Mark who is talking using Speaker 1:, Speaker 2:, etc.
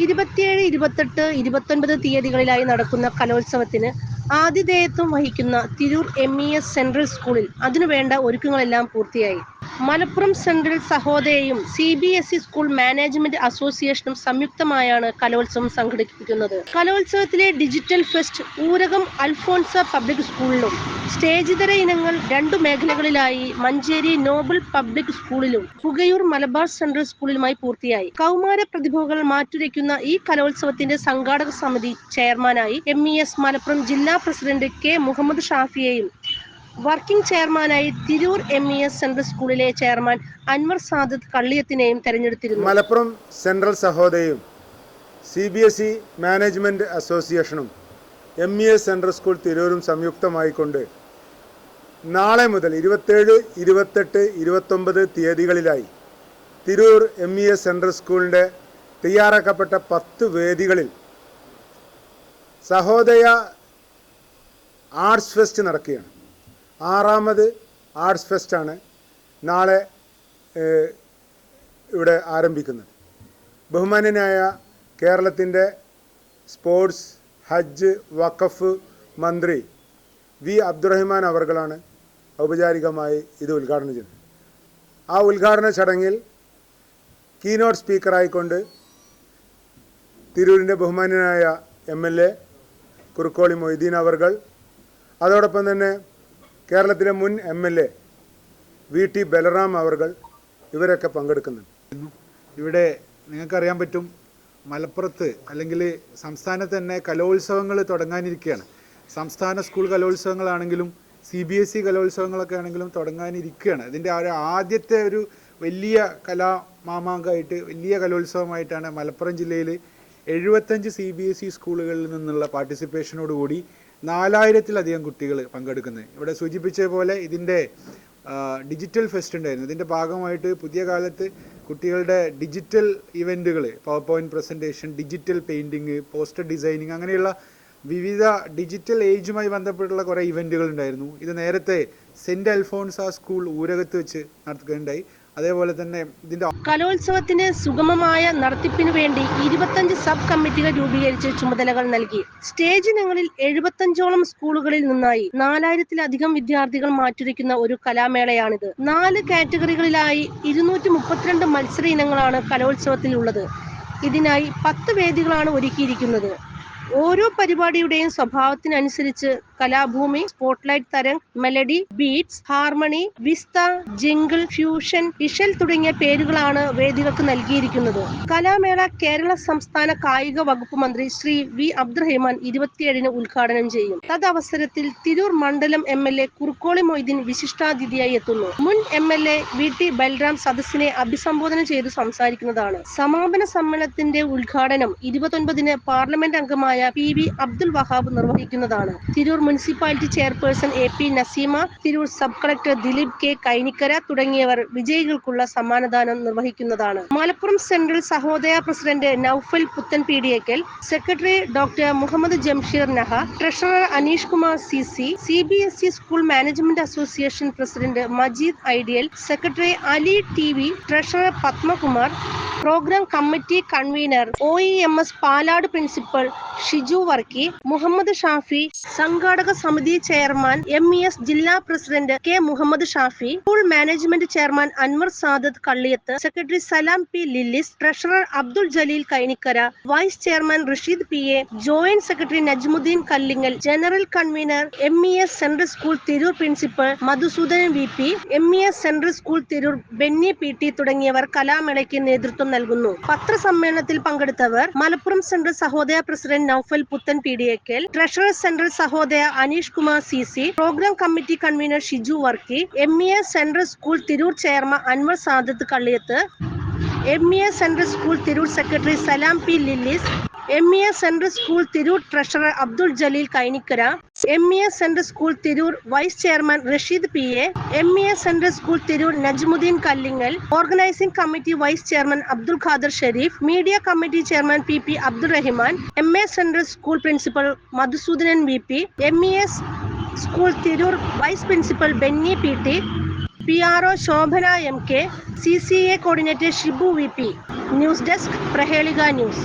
Speaker 1: ഇരുപത്തിയേഴ് ഇരുപത്തെട്ട് ഇരുപത്തൊൻപത് തീയതികളിലായി നടക്കുന്ന കലോത്സവത്തിന് ആതിഥേയത്വം വഹിക്കുന്ന Tirur M E S central സ്കൂളിൽ അതിനുവേണ്ട ഒരുക്കങ്ങളെല്ലാം പൂർത്തിയായി. Malappuram central സഹോദയയും C B S E school management അസോസിയേഷനും സംയുക്തമായാണ് കലോത്സവം സംഘടിപ്പിക്കുന്നത്. കലോത്സവത്തിലെ digital fest Oorakam Alphonsa public സ്കൂളിലും സ്റ്റേജിതര ഇനങ്ങൾ രണ്ടു മേഖലകളിലായി മഞ്ചേരി നോബൽ പബ്ലിക് സ്കൂളിലും പുകയൂർ മലബാർ സെൻട്രൽ സ്കൂളിലുമായി പൂർത്തിയായി. കൗമാര പ്രതിഭകൾ മാറ്റുരയ്ക്കുന്ന ഈ കലോത്സവത്തിന്റെ സംഘാടക സമിതി ചെയർമാനായി എം ഇ എസ് മലപ്പുറം ജില്ലാ പ്രസിഡന്റ് കെ മുഹമ്മദ് ഷാഫിയെയും വർക്കിംഗ് ചെയർമാനായി Tirur M E S central സ്കൂളിലെ ചെയർമാൻ അൻവർ സാദത്ത് കള്ളിയത്തിനെയും തെരഞ്ഞെടുത്തിരുന്നു.
Speaker 2: Malappuram central സഹോദയും C B S E management അസോസിയേഷനും M E S central school തിരൂരും സംയുക്തമായിക്കൊണ്ട് നാളെ മുതൽ ഇരുപത്തേഴ് ഇരുപത്തെട്ട് ഇരുപത്തൊമ്പത് തീയതികളിലായി Tirur M E S central സ്കൂളിന്റെ തയ്യാറാക്കപ്പെട്ട പത്ത് വേദികളിൽ സഹോദയ ആർട്സ് ഫെസ്റ്റ് നടക്കുകയാണ്. ആറാമത് ആർട്സ് ഫെസ്റ്റാണ് നാളെ ഇവിടെ ആരംഭിക്കുന്നത്. ബഹുമാനനായ കേരളത്തിന്റെ സ്പോർട്സ് ഹജ്ജ് വഖഫ് മന്ത്രി വി അബ്ദുറഹിമാൻ അവർകളാണ് ഔപചാരികമായി ഇത് ഉദ്ഘാടനം ചെയ്തത്. ആ ഉദ്ഘാടന ചടങ്ങിൽ കീനോട്ട് സ്പീക്കറായിക്കൊണ്ട് തിരൂരിന്റെ ബഹുമാനനായ M L A Kurukkoli Moideen അവർകൾ അതോടൊപ്പം തന്നെ കേരളത്തിലെ മുൻ M L A V T Balram അവർകൾ ഇവരൊക്കെ പങ്കെടുക്കുന്നുണ്ട്.
Speaker 3: ഇവിടെ നിങ്ങൾക്കറിയാൻ പറ്റും മലപ്പുറത്ത് അല്ലെങ്കിൽ സംസ്ഥാനത്ത് തന്നെ കലോത്സവങ്ങൾ തുടങ്ങാനിരിക്കുകയാണ്. സംസ്ഥാന സ്കൂൾ കലോത്സവങ്ങളാണെങ്കിലും സി ബി എസ് ഇ കലോത്സവങ്ങളൊക്കെ ആണെങ്കിലും തുടങ്ങാനിരിക്കുകയാണ്. ഇതിന്റെ ഒരു ആദ്യത്തെ ഒരു വലിയ കലാമാമാങ്കമായിട്ട് വലിയ കലോത്സവമായിട്ടാണ് മലപ്പുറം ജില്ലയിൽ എഴുപത്തഞ്ച് സി ബി എസ് ഇ സ്കൂളുകളിൽ നിന്നുള്ള പാർട്ടിസിപ്പേഷനോടുകൂടി നാലായിരത്തിലധികം കുട്ടികൾ പങ്കെടുക്കുന്നത്. ഇവിടെ സൂചിപ്പിച്ച പോലെ ഇതിന്റെ ഡിജിറ്റൽ ഫെസ്റ്റ് ഉണ്ടായിരുന്നു. ഇതിന്റെ ഭാഗമായിട്ട് പുതിയ കാലത്ത് കുട്ടികളുടെ ഡിജിറ്റൽ ഇവന്റുകൾ power point presentation digital painting poster designing അങ്ങനെയുള്ള വിവിധ ഡിജിറ്റൽ ഏജുമായി ബന്ധപ്പെട്ടുള്ള കുറേ ഇവന്റുകൾ ഉണ്ടായിരുന്നു. ഇത് നേരത്തെ സെന്റ് അൽഫോൺസ സ്കൂൾ ഊരകത്ത് വെച്ച് നടത്തുകയുണ്ടായി. അതേപോലെ തന്നെ ഇതിന്റെ
Speaker 1: കലോത്സവത്തിന് സുഗമമായ നടത്തിപ്പിനു വേണ്ടി ഇരുപത്തഞ്ച് സബ് കമ്മിറ്റികൾ രൂപീകരിച്ച് ചുമതലകൾ നൽകി. സ്റ്റേജ് ഇനങ്ങളിൽ എഴുപത്തഞ്ചോളം സ്കൂളുകളിൽ നിന്നായി നാലായിരത്തിലധികം വിദ്യാർത്ഥികൾ മാറ്റുരയ്ക്കുന്ന ഒരു കലാമേളയാണിത്. നാല് കാറ്റഗറികളിലായി ഇരുന്നൂറ്റി മുപ്പത്തിരണ്ട് മത്സര ഇനങ്ങളാണ് കലോത്സവത്തിൽ ഉള്ളത് ഇതിനായി പത്ത് വേദികളാണ് ഒരുക്കിയിരിക്കുന്നത്. ഓരോ പരിപാടിയുടെയും സ്വഭാവത്തിനനുസരിച്ച് Kalabhoomi spotlight Tharam melody beats harmony vista jingle fusion Ishal തുടങ്ങിയ പേരുകളാണ് വേദികൾക്ക് നൽകിയിരിക്കുന്നത്. കലാമേള കേരള സംസ്ഥാന കായിക വകുപ്പ് മന്ത്രി ശ്രീ വി അബ്ദുറഹിമാൻ ഇരുപത്തിയേഴിന് ഉദ്ഘാടനം ചെയ്യും. തദവസരത്തിൽ തിരൂർ മണ്ഡലം M L A Kurukkoli Moideen വിശിഷ്ടാതിഥിയായി എത്തുന്നു. മുൻ M L A V T Balram സദസ്സിനെ അഭിസംബോധന ചെയ്ത് സംസാരിക്കുന്നതാണ്. സമാപന സമ്മേളനത്തിന്റെ ഉദ്ഘാടനം ഇരുപത്തൊൻപതിന് പാർലമെന്റ് അംഗമായ P V Abdul Wahab നിർവഹിക്കുന്നതാണ്. Tirur municipality chairperson A P Naseema Tirur sub collector Dileep K Kainikkara തുടങ്ങിയവർ വിജയികൾക്കുള്ള സമ്മാനദാനം നിർവഹിക്കുന്നതാണ്. Malappuram central Sahodaya president Noufal Puthan Peediyakkal secretary doctor Muhammad Jamsheer Naha treasurer Aneesh Kumar C C C B S E school management association president Majeed Ideal secretary Ali T V treasurer Padmakumar programme committee convener O E M S Palad principal Shiju Varkey Muhammad Shafi സംഘാടക സമിതി chairman M E S ജില്ലാ president K Muhammad Shafi school management chairman Anwar Sadath Kalliyath secretary Salam P Lillis treasurer Abdul Jaleel Kainikkara vice chairman Rasheed P A joint secretary Najmuddeen Kallingal general convener M E S central school Tirur principal Madhusoodanan V P M E S central school Tirur Benny P T തുടങ്ങിയവർ കലാമേളയ്ക്ക് നേതൃത്വം നൽകുന്നു. പത്രസമ്മേളനത്തിൽ പങ്കെടുത്തവർ Malappuram central Sahodaya president Noufal Puthan Peediyakkal treasurer central Sahodaya Aneesh Kumar C C. Programme committee convener Shiju Varkey. M E S central school Tirur chairman Anwar Sadath Kalliyath. M E S central school Tirur secretary Salam P Lillis. M E S central school Tirur treasurer Abdul Jaleel Kainikkara M E S central school Tirur vice chairman Rasheed P A M E S central school Tirur Najmuddin Kallingal organising committee vice chairman Abdul Khader Shareef media committee chairman P P Abdul Rahiman M A central school principal Madhusoodanan V P M E S school Tirur vice principal Benny P T P R O Shobhana M K C C A coordinator Shibu V P news desk Prahelika news